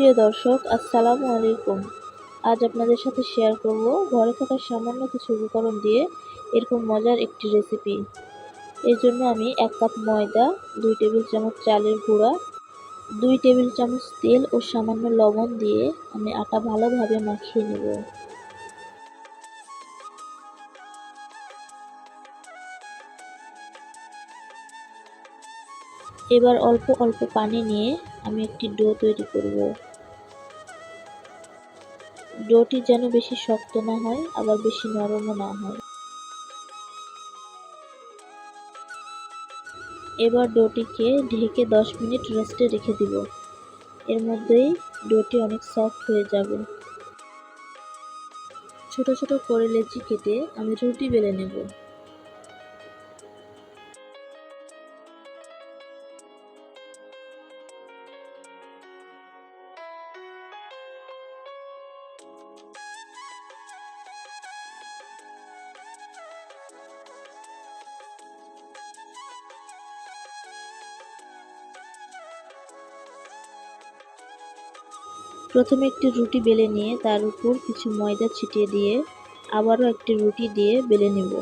সুপ্রিয় দর্শক, আসসালামু আলাইকুম। আজ আপনাদের সাথে শেয়ার করব ঘরে থাকা সামান্য কিছু উপকরণ দিয়ে এরকম মজার একটি রেসিপি এর জন্য আমি এক কাপ ময়দা, দুই টেবিল চামচ চালের গুঁড়া, দুই টেবিল চামচ তেল ও সামান্য লবণ দিয়ে আমি আটা ভালোভাবে মাখিয়ে নেব। এবার অল্প অল্প পানি নিয়ে আমি একটি ডো তৈরি করব। ডোটি যেন বেশি শক্ত না হয়, আবার বেশি নরমও না হয়। এবার ডোটিকে ঢেকে 10 মিনিট রেস্টে রেখে দিব। এর মধ্যেই ডোটি অনেক সফট হয়ে যাবে। ছোট ছোট করে লেচি কেটে আমি রুটি বেলে নেব। প্রথমে একটি রুটি বেলে নিয়ে তার উপর কিছু ময়দা ছিটিয়ে দিয়ে আবারও একটি রুটি দিয়ে বেলে নেব।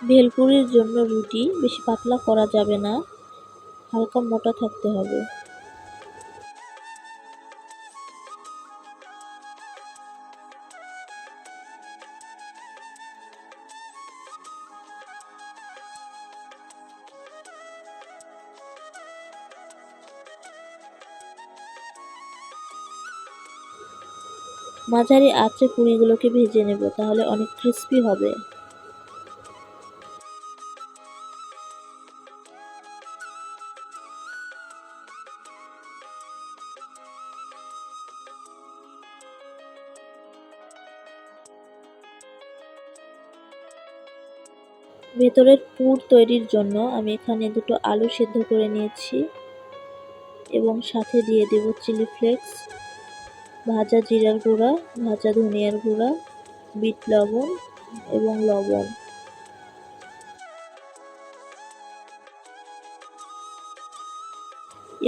ভেলপুরির জন্য রুটি, বেশি পাতলা করা যাবে না, হালকা মোটা থাকতে হবে। মাঝারি আঁচে পুরিগুলোকে ভেজে নেব, তাহলে অনেক ক্রিস্পি হবে। ভেতরের পুর তৈরির জন্য আমি এখানে দুটো আলু সিদ্ধ করে নিয়েছি এবং সাথে দিয়ে দেব চিলি ফ্লেক্স, ভাজা জিরার গুঁড়া, ভাজা ধনিয়ার গুঁড়া, বিট লবণ এবং লবণ।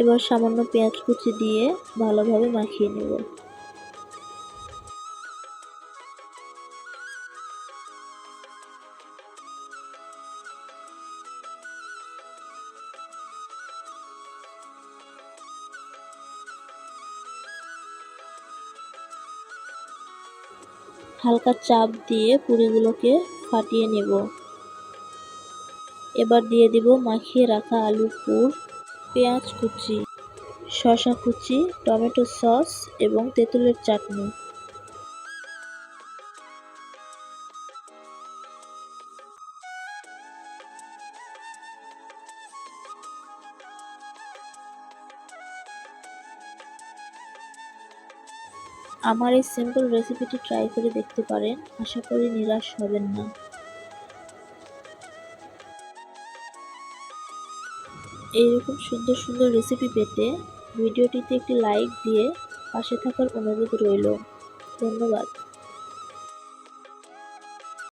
এবার সামান্য পেঁয়াজ কুচি দিয়ে ভালোভাবে মাখিয়ে নেব। হালকা চাপ দিয়ে পুরিগুলোকে ফাটিয়ে নেব। এবার দিয়ে দিব মাখিয়ে রাখা আলুর পুর, পেঁয়াজ কুচি, শসা কুচি, টমেটো সস এবং তেঁতুলের চাটনি। আমার এই সিম্পল রেসিপিটি ট্রাই করে দেখতে পারেন। আশা করি নিরাশ হবেন না। এইরকম সুন্দর সুন্দর রেসিপি পেতে ভিডিওটিতে একটি লাইক দিয়ে পাশে থাকার অনুরোধ রইল। ধন্যবাদ।